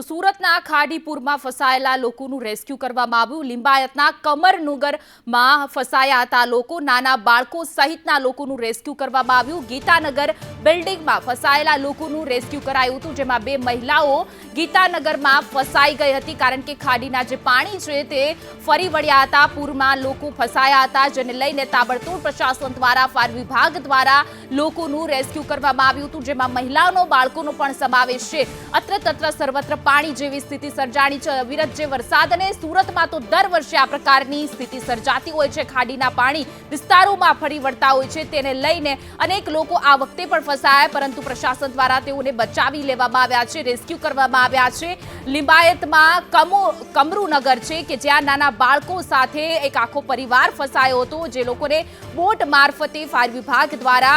તો સુરતના ખાડીપુરમાં ફસાયેલા લોકોનું રેસ્ક્યુ કરવામાં આવ્યું. લિંબાયતના કમરનુગરમાં ફસાયા હતા લોકો. નાના બાળકો સહિતના લોકોનું રેસ્ક્યુ કરવામાં આવ્યું. ગીતાનગર બિલ્ડિંગમાં ફસાયેલા લોકોનું રેસ્ક્યુ કરાયું હતું, જેમાં બે મહિલાઓ ગીતાનગરમાં ફસાઈ ગઈ હતી, કારણ કે ખાડીના જે પાણી છે તે ફરી વળ્યા હતા. પૂરમાં લોકો ફસાયા હતા, જેને લઈને તાબડતોડ પ્રશાસન દ્વારા, ફાયર વિભાગ દ્વારા લોકોનું રેસ્ક્યુ કરવામાં આવ્યું હતું, જેમાં મહિલાઓનો બાળકોનો પણ સમાવેશ છે. અત્ર તત્ર સર્વત્ર પાણી જેવી સ્થિતિ સર્જાણી છે. અવિરત જે વરસાદ અને સુરતમાં તો દર વર્ષે આ પ્રકારની સ્થિતિ સર્જાતી હોય છે. ખાડીના પાણી વિસ્તારોમાં ફરી વળતા હોય છે. તેને લઈને અનેક લોકો આ વખતે પણ ફસાયા પરંતુ પ્રશાસન દ્વારા તેઓને બચાવી લેવામાં આવ્યા છે, રેસ્ક્યુ કરવામાં આવ્યા છે. લિંબાયતમાં કમો કમરુનગર છે કે જ્યાં નાના બાળકો સાથે એક આખો પરિવાર ફસાયો હતો, જે લોકોને બોટ મારફતે ફાયર વિભાગ દ્વારા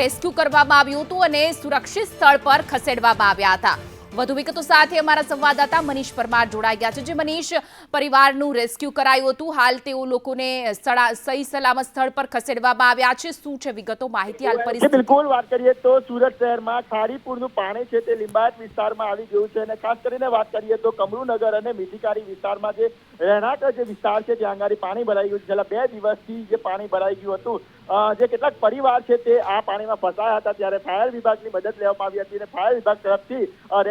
રેસ્ક્યુ કરવામાં આવ્યું હતું અને સુરક્ષિત સ્થળ પર ખસેડવામાં આવ્યા હતા. વધુ વિગતો સાથે અમારા સંવાદદાતા મનીષ પરમાર જોડાઈ ગયા છે. જે મનીષ પરિવારનું રેસ્ક્યુ કરાયું હતું. હાલ તેઓ લોકોને સહી સલામત સ્થળ પર ખસેડવામાં આવ્યા છે. શું છે વિગતો? માહિતી હાલ પરિસ્થિતિ. બિલકુલ વાત કરીએ તો સુરત શહેરમાં ખારીપુરનું પાણી છે તે લિંબાયત વિસ્તારમાં આવી ગયું છે અને ખાસ કરીને વાત કરીએ તો કમરુનગર અને મીઠીકારી વિસ્તારમાં જે રહેણાંક જે વિસ્તાર છે ત્યાં આગળ પાણી ભરાઈ ગયું છે. છેલ્લા બે દિવસથી જે પાણી ભરાઈ ગયું હતું જે કેટલાક પરિવાર છે તે આ પાણીમાં ફસાયા હતા ત્યારે ફાયર વિભાગની મદદ લેવામાં આવી હતી અને ફાયર વિભાગ તરફથી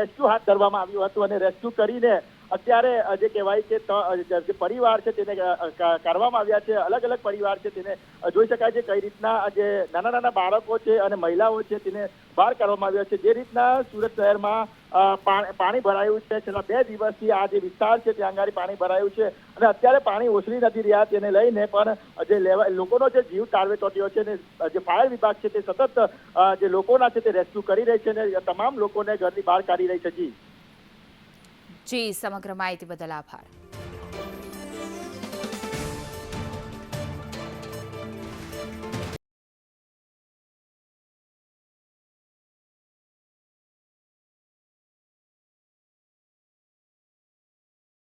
રેસ્ક્યુ હાથ ધરવામાં આવ્યું હતું અને રેસ્ક્યુ કરીને અત્યારે જે કહેવાય કે જે પરિવાર છે તેને અ, કરવામાં આવ્યા છે અલગ અલગ પરિવાર છે તેને જોઈ શકાય છે કઈ રીતના જે નાના નાના બાળકો છે અને મહિલાઓ છે તેને બહાર કાઢવામાં આવ્યા છે. જે રીતના સુરત શહેરમાં પાણી ભરાયું છે છેલ્લા બે દિવસથી આ જે વિસ્તાર છે ત્યાં આગળ પાણી ભરાયું છે અને અત્યારે પાણી ઓસરી નથી રહ્યા તેને લઈને પણ જે લેવા લોકોનો જે જીવ તાળવે ચોટ્યો છે ને જે ફાયર વિભાગ છે તે સતત જે લોકોના છે તે રેસ્ક્યુ કરી રહી છે અને તમામ લોકોને ઘરની બહાર કાઢી રહી છે. જી. જી સમગ્ર માહિતી બદલ આભાર.